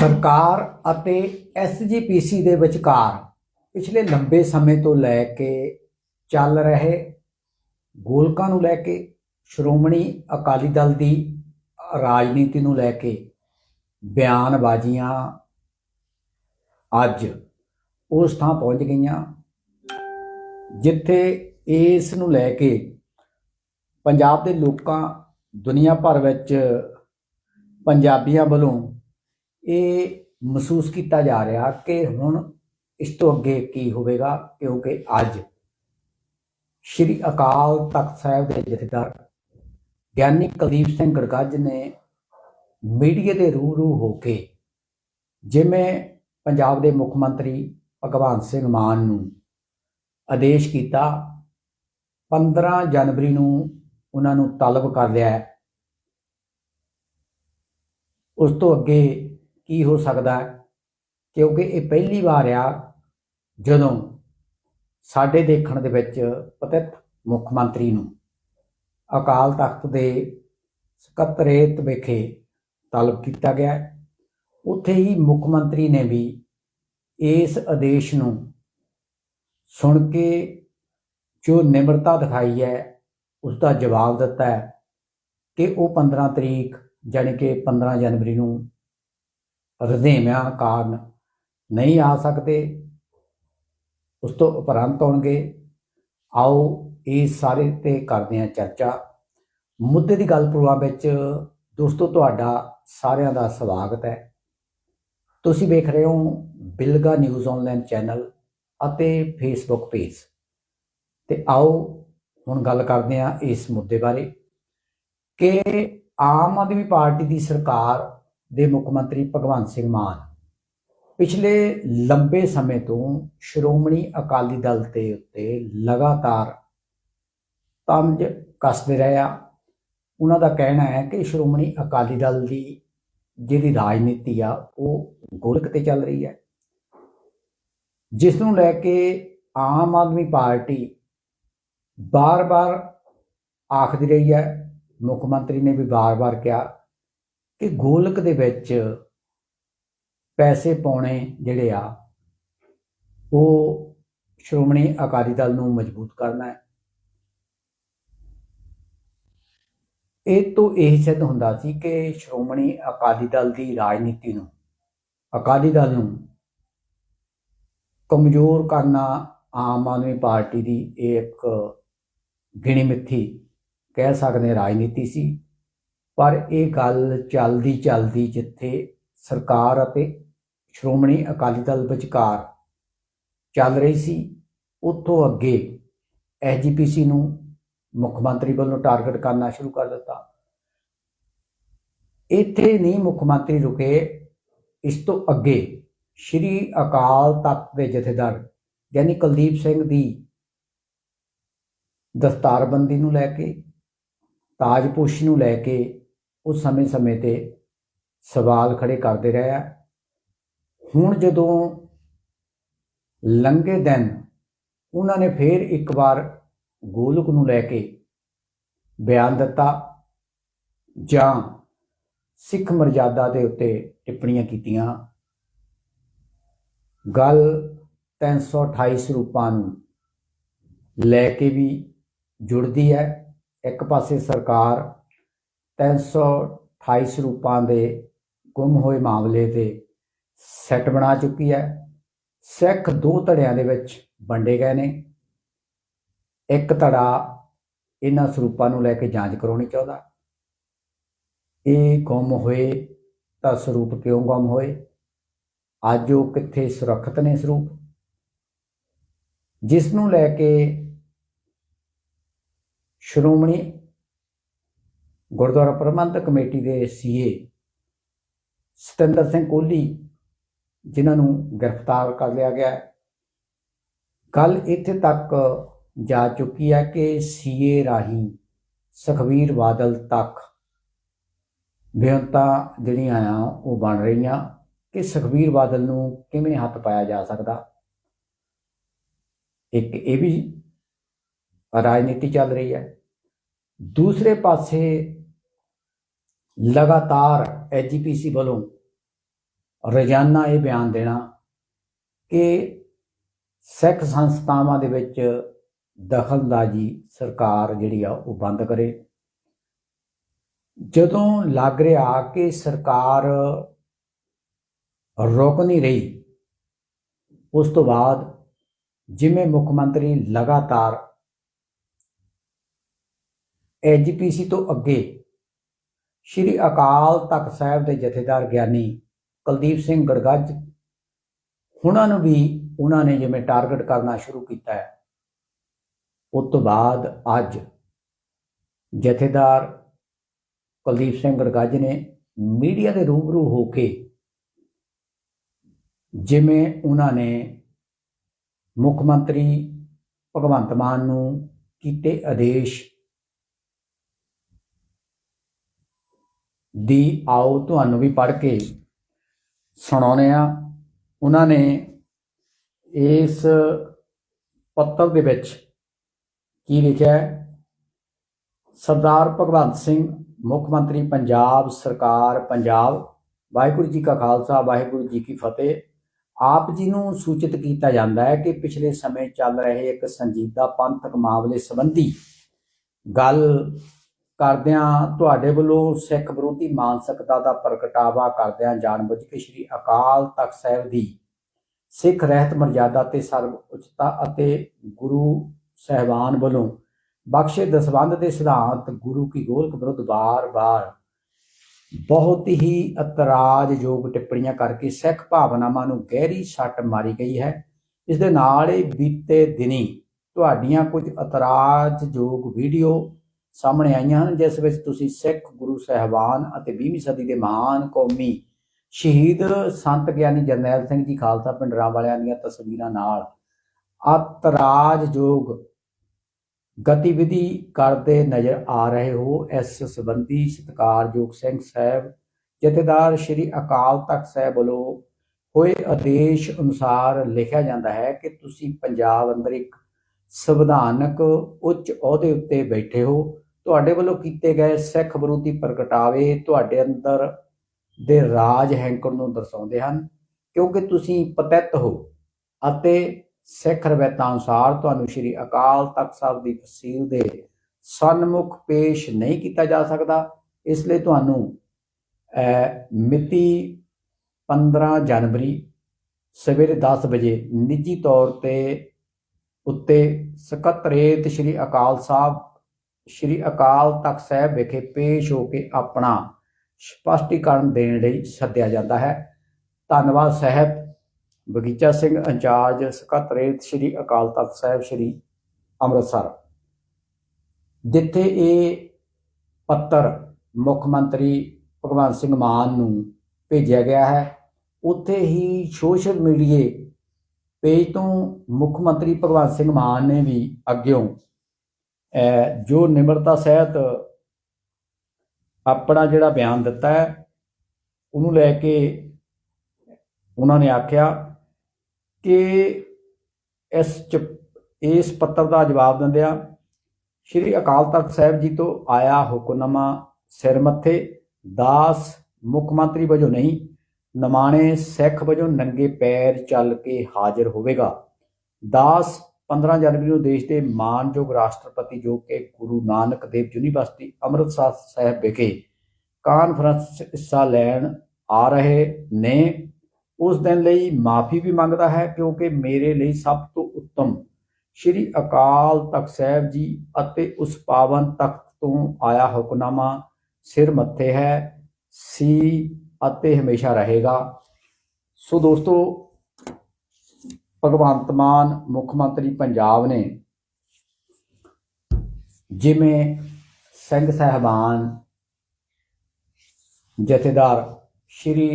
ਸਰਕਾਰ ਅਤੇ ਐਸਜੀਪੀਸੀ ਦੇ ਵਿਚਕਾਰ ਪਿਛਲੇ ਲੰਬੇ ਸਮੇਂ ਤੋਂ ਲੈ ਕੇ ਚੱਲ ਰਹੇ ਗੋਲਕਾਂ ਨੂੰ ਲੈ ਕੇ, ਸ਼੍ਰੋਮਣੀ ਅਕਾਲੀ ਦਲ ਦੀ ਰਾਜਨੀਤੀ ਨੂੰ ਲੈ ਕੇ ਬਿਆਨਬਾਜ਼ੀਆਂ ਅੱਜ ਉਸ ਥਾਂ ਪਹੁੰਚ ਗਈਆਂ, ਜਿੱਥੇ ਇਸ ਨੂੰ ਲੈ ਕੇ ਪੰਜਾਬ ਦੇ ਲੋਕਾਂ ਦੁਨੀਆ ਭਰ ਵਿੱਚ ਪੰਜਾਬੀਆਂ ਵੱਲੋਂ ਇਹ ਮਹਿਸੂਸ ਕੀਤਾ ਜਾ ਰਿਹਾ ਕਿ ਹੁਣ ਇਸ ਤੋਂ ਅੱਗੇ ਕੀ ਹੋਵੇਗਾ, ਕਿਉਂਕਿ ਅੱਜ ਸ਼੍ਰੀ ਅਕਾਲ ਤਖਤ ਸਾਹਿਬ ਦੇ ਜਥੇਦਾਰ ਗਿਆਨੀ ਕੁਲਦੀਪ ਸਿੰਘ ਗੜਗੱਜ ਨੇ ਮੀਡੀਆ ਦੇ ਰੂਰੂ ਹੋ ਕੇ ਜਿਵੇਂ ਪੰਜਾਬ ਦੇ ਮੁੱਖ ਮੰਤਰੀ ਭਗਵੰਤ ਸਿੰਘ ਮਾਨ ਨੂੰ ਆਦੇਸ਼ ਕੀਤਾ 15 ਜਨਵਰੀ ਨੂੰ ਉਹਨਾਂ ਨੂੰ ਤਲਬ ਕਰ ਲਿਆ ਉਸ ਤੋਂ ਅੱਗੇ ਕੀ ਹੋ ਸਕਦਾ ਹੈ? ਕਿਉਂਕਿ ਇਹ ਪਹਿਲੀ ਵਾਰ ਆ ਜਦੋਂ ਸਾਡੇ ਦੇਖਣ ਦੇ ਵਿੱਚ ਪਤਿਤ ਮੁੱਖ ਮੰਤਰੀ ਨੂੰ ਅਕਾਲ ਤਖਤ ਦੇ ਸਕੱਤਰੇਤ ਵਿਖੇ ਤਲਬ ਕੀਤਾ ਗਿਆ ਉੱਥੇ ਹੀ ਮੁੱਖ ਮੰਤਰੀ ਨੇ ਵੀ ਇਸ ਆਦੇਸ਼ ਨੂੰ ਸੁਣ ਕੇ ਜੋ ਨਿਮਰਤਾ ਦਿਖਾਈ ਹੈ ਉਸ ਦਾ ਜਵਾਬ ਦਿੱਤਾ ਹੈ ਕਿ ਉਹ 15 ਤਰੀਕ, ਜਾਣੀ ਕਿ 15 ਜਨਵਰੀ ਨੂੰ ਰਦੇਵਿਆਂ ਕਾਰਨ ਨਹੀਂ ਆ ਸਕਦੇ। ਉਸ ਤੋਂ ਉਪਰੰਤ ਹੋਣਗੇ। ਆਓ ਇਹ ਸਾਰੇ ਤੇ ਕਰਦੇ ਹਾਂ ਚਰਚਾ। ਮੁੱਦੇ ਦੀ ਗੱਲ ਪ੍ਰੋਗਰਾਮ ਵਿੱਚ ਦੋਸਤੋ ਤੁਹਾਡਾ ਸਾਰਿਆਂ ਦਾ ਸਵਾਗਤ ਹੈ। ਤੁਸੀਂ ਵੇਖ ਰਹੇ ਹੋ ਬਿਲਗਾ ਨਿਊਜ਼ ਆਨਲਾਈਨ ਚੈਨਲ ਅਤੇ ਫੇਸਬੁੱਕ ਪੇਜ। ਤੇ ਆਓ ਹੁਣ ਗੱਲ ਕਰਦੇ ਹਾਂ ਇਸ ਮੁੱਦੇ ਬਾਰੇ ਕਿ ਆਮ ਆਦਮੀ ਪਾਰਟੀ ਦੀ ਸਰਕਾਰ ਦੇ ਮੁੱਖ ਮੰਤਰੀ ਭਗਵੰਤ ਸਿੰਘ ਮਾਨ। ਪਿਛਲੇ ਲੰਬੇ ਸਮੇਂ ਤੋਂ ਸ਼੍ਰੋਮਣੀ ਅਕਾਲੀ ਦਲ ਦੇ ਉੱਤੇ ਲਗਾਤਾਰ ਤੰਜ ਕੱਸਦੇ ਰਹੇ ਆ। ਉਹਨਾਂ ਦਾ ਕਹਿਣਾ ਹੈ ਕਿ ਸ਼੍ਰੋਮਣੀ ਅਕਾਲੀ ਦਲ ਦੀ ਜਿਹੜੀ ਰਾਜਨੀਤੀ ਆ, ਉਹ ਗੋਲਕ ਤੇ ਚੱਲ ਰਹੀ ਹੈ। ਜਿਸ ਨੂੰ ਲੈ ਕੇ ਆਮ ਆਦਮੀ ਪਾਰਟੀ ਬਾਰ-ਬਾਰ ਆਖਦੀ ਰਹੀ ਹੈ। ਮੁੱਖ ਮੰਤਰੀ ਨੇ ਵੀ ਬਾਰ-ਬਾਰ ਕਿਹਾ ਕਿ ਗੋਲਕ ਦੇ ਵਿੱਚ ਪੈਸੇ ਪਾਉਣੇ ਜਿਹੜੇ ਆ, ਉਹ ਸ਼੍ਰੋਮਣੀ ਅਕਾਲੀ ਦਲ ਨੂੰ ਮਜ਼ਬੂਤ ਕਰਨਾ ਹੈ। ਇਹ ਤੋਂ ਇਹ ਸਿੱਧ ਹੁੰਦਾ ਸੀ ਕਿ ਸ਼੍ਰੋਮਣੀ ਅਕਾਲੀ ਦਲ ਦੀ ਰਾਜਨੀਤੀ ਨੂੰ, ਅਕਾਲੀ ਦਲ ਨੂੰ ਕਮਜ਼ੋਰ ਕਰਨਾ ਆਮ ਆਦਮੀ ਪਾਰਟੀ ਦੀ ਇੱਕ ਗਿਣੀ ਮਿੱਥੀ ਕਹਿ ਸਕਦੇ ਰਾਜਨੀਤੀ ਸੀ। ਪਰ ਇਹ ਗੱਲ ਚੱਲਦੀ ਚੱਲਦੀ ਜਿੱਥੇ ਸਰਕਾਰ ਅਤੇ ਸ਼੍ਰੋਮਣੀ ਅਕਾਲੀ ਦਲ ਵਿਚਕਾਰ ਚੱਲ ਰਹੀ ਸੀ, ਉੱਥੋਂ ਅੱਗੇ ਐਸਜੀਪੀਸੀ ਨੂੰ ਮੁੱਖ ਮੰਤਰੀ ਵੱਲੋਂ ਟਾਰਗੇਟ ਕਰਨਾ ਸ਼ੁਰੂ ਕਰ ਦਿੱਤਾ। ਇੱਥੇ ਨਹੀਂ ਮੁੱਖ ਮੰਤਰੀ ਰੁਕੇ, ਇਸ ਤੋਂ ਅੱਗੇ ਸ਼੍ਰੀ ਅਕਾਲ ਤਖਤ ਦੇ ਜਥੇਦਾਰ ਯਾਨੀ ਕੁਲਦੀਪ ਸਿੰਘ ਦੀ ਦਸਤਾਰਬੰਦੀ ਨੂੰ ਲੈ ਕੇ ਤਾਜਪੋਸ਼ੀ ਨੂੰ ਲੈ ਕੇ ਉਹ ਸਮੇਂ-ਸਮੇਂ ਤੇ ਸਵਾਲ ਖੜੇ ਕਰਦੇ ਰਹੇ ਆ। ਹੁਣ ਜਦੋਂ ਲੰਘੇ ਦਿਨ, ਉਹਨਾਂ ਨੇ ਫੇਰ ਇੱਕ ਵਾਰ ਗੋਲਕ ਨੂੰ ਲੈ ਕੇ ਬਿਆਨ ਦਿੱਤਾ ਜਾਂ ਸਿੱਖ ਮਰਜ਼ਾਦਾ ਦੇ ਉੱਤੇ ਟਿੱਪਣੀਆਂ ਕੀਤੀਆਂ। ਗੱਲ 328 ਸਰੂਪਾਂ ਨੂੰ ਲੈ ਕੇ ਵੀ ਜੁੜਦੀ ਹੈ। ਇੱਕ ਪਾਸੇ ਸਰਕਾਰ 328 ਸਰੂਪਾਂ ਦੇ ਗੁੰਮ ਹੋਏ ਮਾਮਲੇ ਤੇ ਸੈੱਟ ਬਣਾ ਚੁੱਕੀ ਹੈ। ਸਿੱਖ ਦੋ ਧੜਿਆਂ ਦੇ ਵਿੱਚ ਵੰਡੇ ਗਏ ਨੇ। ਇੱਕ ਧੜਾ ਇਹਨਾਂ ਸਰੂਪਾਂ ਨੂੰ ਲੈ ਕੇ ਜਾਂਚ ਕਰਾਉਣੀ ਚਾਹੁੰਦਾ। ਇਹ ਗੁੰਮ ਹੋਏ ਤਾਂ ਸਰੂਪ ਕਿਉਂ ਗੁੰਮ ਹੋਏ? ਅੱਜ ਉਹ ਕਿੱਥੇ ਸੁਰੱਖਿਅਤ ਨੇ ਸਰੂਪ? ਜਿਸ ਨੂੰ ਲੈ ਕੇ ਸ਼੍ਰੋਮਣੀ ਗੁਰਦੁਆਰਾ ਪ੍ਰਬੰਧਕ ਕਮੇਟੀ ਦੇ ਸੀਏ ਸਤਿੰਦਰ ਸਿੰਘ ਕੋਹਲੀ, ਜਿਨ੍ਹਾਂ ਨੂੰ ਗ੍ਰਿਫਤਾਰ ਕਰ ਲਿਆ ਗਿਆ ਹੈ। ਗੱਲ ਇੱਥੇ ਤੱਕ ਜਾ ਚੁੱਕੀ ਹੈ ਕਿ ਸੀਏ ਰਾਹੀਂ ਸੁਖਵੀਰ ਬਾਦਲ ਤੱਕ ਬੇਅੰਤਾਂ ਜਿਹੜੀਆਂ ਆ, ਉਹ ਬਣ ਰਹੀਆਂ। ਕਿ ਸੁਖਵੀਰ ਬਾਦਲ ਨੂੰ ਕਿਵੇਂ ਹੱਥ ਪਾਇਆ ਜਾ ਸਕਦਾ? ਇੱਕ ਇਹ ਵੀ ਰਾਜਨੀਤੀ ਚੱਲ ਰਹੀ ਹੈ। ਦੂਸਰੇ ਪਾਸੇ ਲਗਾਤਾਰ ਐਜੀਪੀਸੀ ਵੱਲੋਂ ਰੋਜ਼ਾਨਾ ਇਹ ਬਿਆਨ ਦੇਣਾ ਕਿ ਸਿੱਖ ਸੰਸਥਾਵਾਂ ਦੇ ਵਿੱਚ ਦਖਲਅੰਦਾਜ਼ੀ ਸਰਕਾਰ ਜਿਹੜੀ ਆ ਉਹ ਬੰਦ ਕਰੇ। ਜਦੋਂ ਲੱਗ ਰਿਹਾ ਕਿ ਸਰਕਾਰ ਰੋਕ ਨਹੀਂ ਰਹੀ, ਉਸ ਤੋਂ ਬਾਅਦ ਜਿਵੇਂ ਮੁੱਖ ਮੰਤਰੀ ਲਗਾਤਾਰ ਐਜੀਪੀਸੀ ਤੋਂ ਅੱਗੇ ਸ਼੍ਰੀ ਅਕਾਲ ਤਖਤ ਸਾਹਿਬ ਦੇ ਜਥੇਦਾਰ ਗਿਆਨੀ ਕੁਲਦੀਪ ਸਿੰਘ ਗੜਗੱਜ ਹੁਣਾਂ ਨੂੰ ਵੀ ਉਹਨਾਂ ਨੇ ਜਿਵੇਂ ਟਾਰਗੇਟ ਕਰਨਾ ਸ਼ੁਰੂ ਕੀਤਾ ਹੈ। ਉਸ ਤੋਂ ਬਾਅਦ ਅੱਜ ਜਥੇਦਾਰ ਕੁਲਦੀਪ ਸਿੰਘ ਗੜਗੱਜ ਨੇ ਮੀਡੀਆ ਦੇ ਰੂਬਰੂ ਹੋ ਕੇ ਜਿਵੇਂ ਉਹਨਾਂ ਨੇ ਮੁੱਖ ਮੰਤਰੀ ਭਗਵੰਤ ਮਾਨ ਨੂੰ ਕੀਤੇ ਆਦੇਸ਼ ਦੀ ਆਓ ਤੁਹਾਨੂੰ ਵੀ ਪੜ੍ਹ ਕੇ ਸੁਣਾਉਨੇ ਆ ਉਹਨਾਂ ਨੇ ਇਸ ਪੱਤਰ ਦੇ ਵਿੱਚ ਕੀ ਲਿਖਿਆ ਹੈ? ਸਰਦਾਰ ਭਗਵੰਤ ਸਿੰਘ, ਮੁੱਖ ਮੰਤਰੀ ਪੰਜਾਬ ਸਰਕਾਰ, ਪੰਜਾਬ। ਵਾਹਿਗੁਰੂ ਜੀ ਕਾ ਖਾਲਸਾ, ਵਾਹਿਗੁਰੂ ਜੀ ਕੀ ਫਤਿਹ। ਆਪ ਜੀ ਨੂੰ ਸੂਚਿਤ ਕੀਤਾ ਜਾਂਦਾ ਹੈ ਕਿ ਪਿਛਲੇ ਸਮੇਂ ਚੱਲ ਰਹੇ ਇੱਕ ਸੰਜੀਦਾ ਪੰਥਕ ਮਾਮਲੇ ਸੰਬੰਧੀ ਗੱਲ ਕਰਦਿਆਂ ਤੁਹਾਡੇ ਵੱਲੋਂ ਸਿੱਖ ਵਿਰੋਧੀ ਮਾਨਸਿਕਤਾ ਦਾ ਪ੍ਰਗਟਾਵਾ ਕਰਦਿਆਂ ਜਾਣਬੁੱਝ ਕੇ ਸ੍ਰੀ ਅਕਾਲ ਤਖਤ ਸਾਹਿਬ ਦੀ ਸਿੱਖ ਰਹਿਤ ਮਰਜ਼ਾਦਾ ਤੇ ਸਰਵ ਉੱਚਤਾ ਅਤੇ ਗੁਰੂ ਸਹਿਬਾਨ ਵੱਲੋਂ ਬਖਸ਼ੇ ਦਸਵੰਧ ਦੇ ਸਿਧਾਂਤ ਗੁਰੂ ਕੀ ਗੋਲਕ ਵਿਰੁੱਧ ਬਾਰ-ਬਾਰ ਬਹੁਤ ਹੀ ਇਤਰਾਜ਼ਯੋਗ ਟਿੱਪਣੀਆਂ ਕਰਕੇ ਸਿੱਖ ਭਾਵਨਾਵਾਂ ਨੂੰ ਗਹਿਰੀ ਸੱਟ ਮਾਰੀ ਗਈ ਹੈ। ਇਸ ਦੇ ਨਾਲ ਹੀ ਬੀਤੇ ਦਿਨੀ ਤੁਹਾਡੀਆਂ ਕੁਝ ਇਤਰਾਜ਼ਯੋਗ ਵੀਡੀਓ ਸਾਹਮਣੇ ਆਈਆਂ ਹਨ, ਜਿਸ ਵਿੱਚ ਤੁਸੀਂ ਸਿੱਖ ਗੁਰੂ ਸਹਿਬਾਨ ਅਤੇ 20ਵੀਂ ਸਦੀ ਦੇ ਮਹਾਨ ਕੌਮੀ ਸ਼ਹੀਦ ਸੰਤ ਗਿਆਨੀ ਜਰਨੈਲ ਸਿੰਘ ਜੀ ਖਾਲਸਾ ਪਿੰਡਰਾਂ ਵਾਲਿਆਂ ਦੀਆਂ ਤਸਵੀਰਾਂ ਨਾਲ ਇਤਰਾਜ਼ਯੋਗ ਗਤੀਵਿਧੀ ਕਰਦੇ ਨਜ਼ਰ ਆ ਰਹੇ ਹੋ। ਇਸ ਸੰਬੰਧੀ ਸਤਿਕਾਰਯੋਗ ਸਿੰਘ ਸਾਹਿਬ, ਜਥੇਦਾਰ ਸ੍ਰੀ ਅਕਾਲ ਤਖਤ ਸਾਹਿਬ ਵੱਲੋਂ ਹੋਏ ਆਦੇਸ਼ ਅਨੁਸਾਰ ਲਿਖਿਆ ਜਾਂਦਾ ਹੈ ਕਿ ਤੁਸੀਂ ਪੰਜਾਬ ਅੰਦਰ ਇੱਕ ਸੰਵਿਧਾਨਕ ਉੱਚ ਅਹੁਦੇ ਉੱਤੇ ਬੈਠੇ ਹੋ। ਤੁਹਾਡੇ ਵੱਲੋਂ ਕੀਤੇ ਗਏ ਸਿੱਖ ਵਿਰੋਧੀ ਪ੍ਰਗਟਾਵੇ ਤੁਹਾਡੇ ਅੰਦਰ ਦੇ ਰਾਜ ਹੈਂਕਰ ਨੂੰ ਦਰਸਾਉਂਦੇ ਹਨ ਕਿਉਂਕਿ ਤੁਸੀਂ ਪਤਿਤ ਹੋ ਅਤੇ ਸਿੱਖ ਰਵਾਇਤਾਂ ਅਨੁਸਾਰ ਤੁਹਾਨੂੰ ਸ੍ਰੀ ਅਕਾਲ ਤਖਤ ਸਾਹਿਬ ਦੀ ਤਸਦੀਕ ਦੇ ਸਨਮੁਖ ਪੇਸ਼ ਨਹੀਂ ਕੀਤਾ ਜਾ ਸਕਦਾ। ਇਸ ਲਈ ਤੁਹਾਨੂੰ ਅਹ, ਮਿਤੀ 15 ਜਨਵਰੀ ਸਵੇਰੇ 10 ਵਜੇ ਨਿੱਜੀ ਤੌਰ ਤੇ ਉੱਤੇ ਸਕੱਤਰੇਤ ਸ੍ਰੀ ਅਕਾਲ ਸਾਹਿਬ ਸ੍ਰੀ ਅਕਾਲ ਤਖਤ ਸਾਹਿਬ ਵਿਖੇ ਪੇਸ਼ ਹੋ ਕੇ ਆਪਣਾ ਸਪਸ਼ਟੀਕਰਨ ਦੇਣ ਲਈ ਸੱਦਿਆ ਜਾਂਦਾ ਹੈ। ਧੰਨਵਾਦ ਸਾਹਿਬ। ਬਗੀਚਾ ਸਿੰਘ ਇੰਚਾਰਜ ਸਕੱਤਰੇਤ ਸ੍ਰੀ ਅਕਾਲ ਤਖਤ ਸਾਹਿਬ, ਸ੍ਰੀ ਅੰਮ੍ਰਿਤਸਰ। ਜਿੱਥੇ ਇਹ ਪੱਤਰ ਮੁੱਖ ਮੰਤਰੀ ਭਗਵੰਤ ਸਿੰਘ ਮਾਨ ਨੂੰ ਭੇਜਿਆ ਗਿਆ ਹੈ, ਉੱਥੇ ਹੀ ਸੋਸ਼ਲ ਮੀਡੀਏ ਪੇਜ ਤੋਂ ਮੁੱਖ ਮੰਤਰੀ ਭਗਵੰਤ ਸਿੰਘ ਮਾਨ ਨੇ ਵੀ ਅੱਗਿਓਂ ਜੋ ਨਿਮਰਤਾ ਸਹਿਤ ਆਪਣਾ ਜਿਹੜਾ ਬਿਆਨ ਦਿੱਤਾ ਹੈ, ਉਹਨੂੰ ਲੈ ਕੇ ਉਹਨਾਂ ਨੇ ਆਖਿਆ ਕਿ ਇਸ ਇਸ ਪੱਤਰ ਦਾ ਜਵਾਬ ਦਿੰਦਿਆਂ ਸ਼੍ਰੀ ਅਕਾਲ ਤਖਤ ਸਾਹਿਬ ਜੀ ਤੋਂ ਆਇਆ ਹੁਕਮਨਾਮਾ ਸਿਰ ਮੱਥੇ, ਦਾਸ ਮੁੱਖ ਮੰਤਰੀ ਵਜੋਂ ਨਹੀਂ, ਨਮਾਣੇ ਸਿੱਖ ਵਜੋਂ ਨੰਗੇ ਪੈਰ ਚੱਲ ਕੇ ਹਾਜ਼ਰ ਹੋਵੇਗਾ। ਦਾਸ 15 ਜਨਵਰੀ ਨੂੰ ਦੇਸ਼ ਦੇ ਮਾਨਯੋਗ ਰਾਸ਼ਟਰਪਤੀ ਜੋ ਕਿ ਗੁਰੂ ਨਾਨਕ ਦੇਵ ਯੂਨੀਵਰਸਿਟੀ ਅੰਮ੍ਰਿਤਸਰ ਸਾਹਿਬ ਵਿਖੇ ਕਾਨਫਰੰਸ ਹਿੱਸਾ ਲੈਣ ਆ ਰਹੇ ਨੇ, ਉਸ ਦਿਨ ਲਈ ਮਾਫੀ ਵੀ ਮੰਗਦਾ ਹੈ ਕਿਉਂਕਿ ਮੇਰੇ ਲਈ ਸਭ ਤੋਂ ਉੱਤਮ ਸ਼੍ਰੀ ਅਕਾਲ ਤਖਤ ਸਾਹਿਬ ਜੀ ਅਤੇ ਉਸ ਪਾਵਨ ਤਖਤ ਤੋਂ ਆਇਆ ਹੁਕਮਨਾਮਾ ਸਿਰ ਮੱਥੇ ਹੈ, ਸੀ ਅਤੇ ਹਮੇਸ਼ਾ ਰਹੇਗਾ। ਸੋ ਦੋਸਤੋ ਭਗਵੰਤ ਮਾਨ, ਮੁੱਖ ਮੰਤਰੀ ਪੰਜਾਬ ਨੇ ਜਿਵੇਂ ਸਿੰਘ ਸਹਿਬਾਨ, ਜਥੇਦਾਰ ਸ਼੍ਰੀ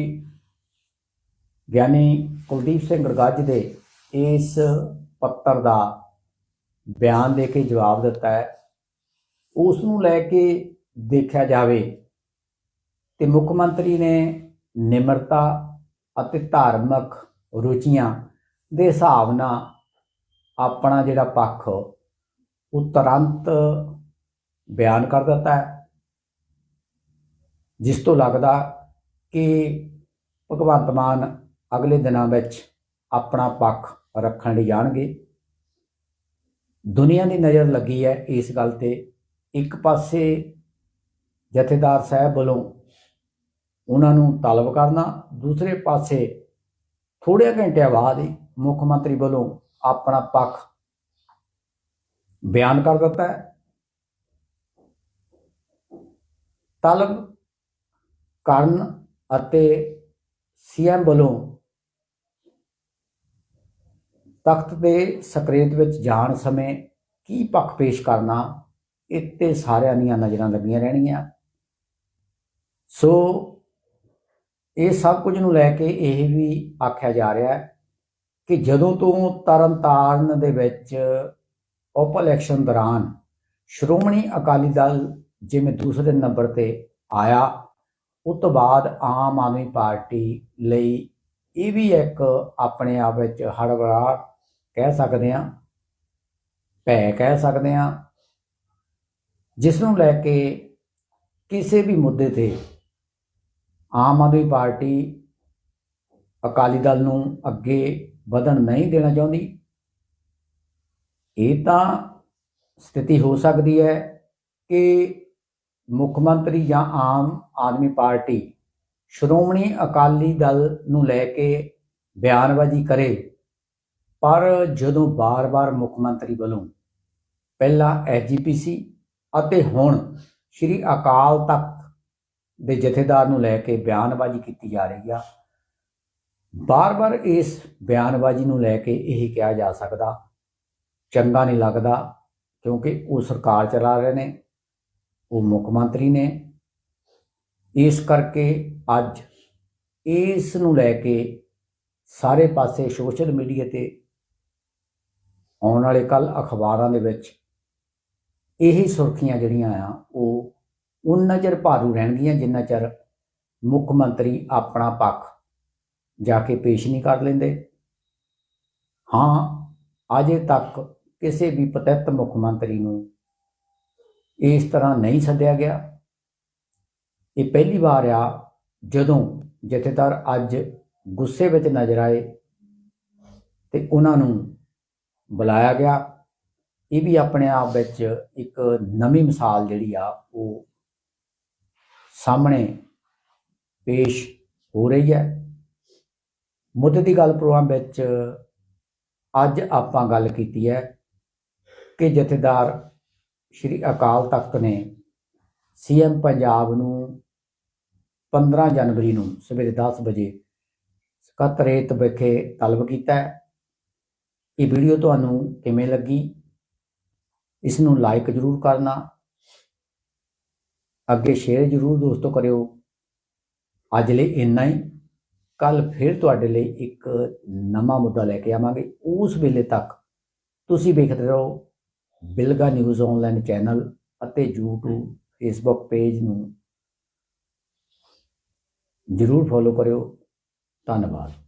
ਗਿਆਨੀ ਕੁਲਦੀਪ ਸਿੰਘ ਗਰਗੱਜ ਦੇ ਇਸ ਪੱਤਰ ਦਾ ਬਿਆਨ ਦੇ ਕੇ ਜਵਾਬ ਦਿੱਤਾ ਹੈ। ਉਸ ਨੂੰ ਲੈ ਕੇ ਦੇਖਿਆ ਜਾਵੇ ਤੇ ਮੁੱਖ ਮੰਤਰੀ ਨੇ ਨਿਮਰਤਾ ਅਤੇ ਧਾਰਮਿਕ ਰੁਚੀਆਂ ਦੇ ਹਿਸਾਬ ਨਾਲ ਆਪਣਾ ਜਿਹੜਾ ਪੱਖ ਉਹ ਤੁਰੰਤ ਬਿਆਨ ਕਰ ਦਿੱਤਾ ਹੈ। ਜਿਸ ਤੋਂ ਲੱਗਦਾ ਕਿ ਭਗਵੰਤ ਮਾਨ ਅਗਲੇ ਦਿਨਾਂ ਵਿੱਚ ਆਪਣਾ ਪੱਖ ਰੱਖਣ ਲਈ ਜਾਣਗੇ। ਦੁਨੀਆ ਦੀ ਨਜ਼ਰ ਲੱਗੀ ਹੈ ਇਸ ਗੱਲ ਤੇ। ਇੱਕ ਪਾਸੇ ਜਥੇਦਾਰ ਸਾਹਿਬ ਵੱਲੋਂ ਉਹਨਾਂ ਨੂੰ ਤਲਬ ਕਰਨਾ, ਦੂਸਰੇ ਪਾਸੇ ਥੋੜੇ ਘੰਟਿਆਂ ਬਾਅਦ ਹੀ ਮੁੱਖ ਮੰਤਰੀ ਵੱਲੋਂ ਆਪਣਾ ਪੱਖ ਬਿਆਨ ਕਰ ਦਿੱਤਾ ਹੈ। ਤਲਬ ਕਰਨ ਅਤੇ ਸੀਐਮ ਵੱਲੋਂ ਤਖਤ ਦੇ ਸਕਰੇਤ ਵਿੱਚ ਜਾਣ ਸਮੇਂ ਕੀ ਪੱਖ ਪੇਸ਼ ਕਰਨਾ ਇੱਥੇ ਸਾਰਿਆਂ ਦੀਆਂ ਨਜ਼ਰਾਂ ਲੱਗੀਆਂ ਰਹਿਣਗੀਆਂ ਸੋ, ਇਹ ਸਭ ਕੁਝ ਨੂੰ ਲੈ ਕੇ ਇਹ ਵੀ ਆਖਿਆ ਜਾ ਰਿਹਾ ਹੈ ਕਿ ਜਦੋਂ ਤੋਂ ਤਰਨਤਾਰਨ ਦੇ ਵਿੱਚ ਉਪ ਇਲੈਕਸ਼ਨ ਦੌਰਾਨ ਸ਼੍ਰੋਮਣੀ ਅਕਾਲੀ ਦਲ ਜਿਵੇਂ ਦੂਸਰੇ ਨੰਬਰ ਤੇ ਆਇਆ, ਉਸ ਤੋਂ ਬਾਅਦ ਆਮ ਆਦਮੀ ਪਾਰਟੀ ਲਈ ਇਹ ਵੀ ਇੱਕ ਆਪਣੇ ਆਪ ਵਿੱਚ ਹੜਬੜਾ ਕਹਿ ਸਕਦੇ ਹਾਂ, ਭੈ ਕਹਿ ਸਕਦੇ ਹਾਂ, ਜਿਸ ਨੂੰ ਲੈ ਕੇ ਕਿਸੇ ਵੀ ਮੁੱਦੇ ਤੇ ਆਮ ਆਦਮੀ ਪਾਰਟੀ ਅਕਾਲੀ ਦਲ ਨੂੰ ਅੱਗੇ ਵਧਣ ਨਹੀਂ ਦੇਣਾ ਚਾਹੁੰਦੀ। ਇਹ ਤਾਂ ਸਥਿਤੀ ਹੋ ਸਕਦੀ ਹੈ ਕਿ ਮੁੱਖ ਮੰਤਰੀ ਜਾਂ ਆਮ ਆਦਮੀ ਪਾਰਟੀ ਸ਼੍ਰੋਮਣੀ ਅਕਾਲੀ ਦਲ ਨੂੰ ਲੈ ਕੇ ਬਿਆਨਬਾਜ਼ੀ ਕਰੇ, ਪਰ ਜਦੋਂ ਬਾਰ-ਬਾਰ ਮੁੱਖ ਮੰਤਰੀ ਵੱਲੋਂ ਪਹਿਲਾਂ ਐਜੀਪੀਸੀ ਅਤੇ ਹੁਣ ਸ਼੍ਰੀ ਅਕਾਲ ਤਖਤ ਦੇ ਜਥੇਦਾਰ ਨੂੰ ਲੈ ਕੇ ਬਿਆਨਬਾਜ਼ੀ ਕੀਤੀ ਜਾ ਰਹੀ ਆ ਬਾਰ-ਬਾਰ ਇਸ ਬਿਆਨਬਾਜ਼ੀ ਨੂੰ ਲੈ ਕੇ ਇਹ ਕਿਹਾ ਜਾ ਸਕਦਾ, ਚੰਗਾ ਨਹੀਂ ਲੱਗਦਾ, ਕਿਉਂਕਿ ਉਹ ਸਰਕਾਰ ਚਲਾ ਰਹੇ ਨੇ, ਉਹ ਮੁੱਖ ਮੰਤਰੀ ਨੇ। ਇਸ ਕਰਕੇ ਅੱਜ ਇਸ ਨੂੰ ਲੈ ਕੇ ਸਾਰੇ ਪਾਸੇ ਸੋਸ਼ਲ ਮੀਡੀਆ ਤੇ ਆਉਣ ਵਾਲੇ ਕੱਲ ਅਖਬਾਰਾਂ ਦੇ ਵਿੱਚ ਇਹੀ ਸੁਰਖੀਆਂ ਜਿਹੜੀਆਂ ਆ, ਉਹ ਉਨਾ ਚਿਰ ਭਾਰੂ ਰਹਿਣਗੀਆਂ, ਜਿੰਨਾ ਚਿਰ ਮੁੱਖ ਮੰਤਰੀ ਆਪਣਾ ਪੱਖ ਜਾ ਕੇ ਪੇਸ਼ ਨਹੀਂ ਕਰ ਲੈਂਦੇ। ਹਾਂ, ਅਜੇ ਤੱਕ ਕਿਸੇ ਵੀ ਪਤਿਤ ਮੁੱਖ ਮੰਤਰੀ ਨੂੰ ਇਸ ਤਰ੍ਹਾਂ ਨਹੀਂ ਸੱਦਿਆ ਗਿਆ। ਇਹ ਪਹਿਲੀ ਵਾਰ ਆ ਜਦੋਂ ਜਥੇਦਾਰ ਅੱਜ ਗੁੱਸੇ ਵਿੱਚ ਨਜ਼ਰ ਆਏ ਤੇ ਉਹਨਾਂ ਨੂੰ ਬੁਲਾਇਆ ਗਿਆ। ਇਹ ਵੀ ਆਪਣੇ ਆਪ ਵਿੱਚ ਇੱਕ ਨਵੀਂ ਮਿਸਾਲ ਜਿਹੜੀ ਆ, ਉਹ ਸਾਹਮਣੇ ਪੇਸ਼ ਹੋ ਰਹੀ ਹੈ। ਮੁੱਦੇ ਦੀ ਗੱਲ ਪ੍ਰੋਗਰਾਮ ਵਿੱਚ ਅੱਜ ਆਪਾਂ ਗੱਲ ਕੀਤੀ ਹੈ ਕਿ ਜਥੇਦਾਰ ਸ਼੍ਰੀ ਅਕਾਲ ਤਖਤ ਨੇ ਸੀਐਮ ਪੰਜਾਬ ਨੂੰ 15 ਜਨਵਰੀ ਨੂੰ ਸਵੇਰੇ 10 ਵਜੇ ਸਕੱਤਰੇਤ ਵਿਖੇ ਤਲਬ ਕੀਤਾ ਹੈ। ਇਹ ਵੀਡੀਓ ਤੁਹਾਨੂੰ ਕਿਵੇਂ ਲੱਗੀ? ਇਸ ਨੂੰ ਲਾਈਕ ਜ਼ਰੂਰ ਕਰਨਾ। ਅੱਗੇ ਸ਼ੇਅਰ ਜ਼ਰੂਰ ਦੋਸਤੋ ਕਰਿਓ। ਅੱਜ ਲਈ ਇੰਨਾ ਹੀ। ਕੱਲ ਫਿਰ ਤੁਹਾਡੇ ਲਈ ਇੱਕ ਨਵਾਂ ਮੁੱਦਾ ਲੈ ਕੇ ਆਵਾਂਗੇ। ਉਸ ਵੇਲੇ ਤੱਕ ਤੁਸੀਂ ਵੇਖਦੇ ਰਹੋ ਬਿਲਗਾ ਨਿਊਜ਼ ਆਨਲਾਈਨ ਚੈਨਲ ਅਤੇ YouTube, Facebook ਪੇਜ ਨੂੰ ਜਰੂਰ ਫੋਲੋ ਕਰਿਓ। ਧੰਨਵਾਦ।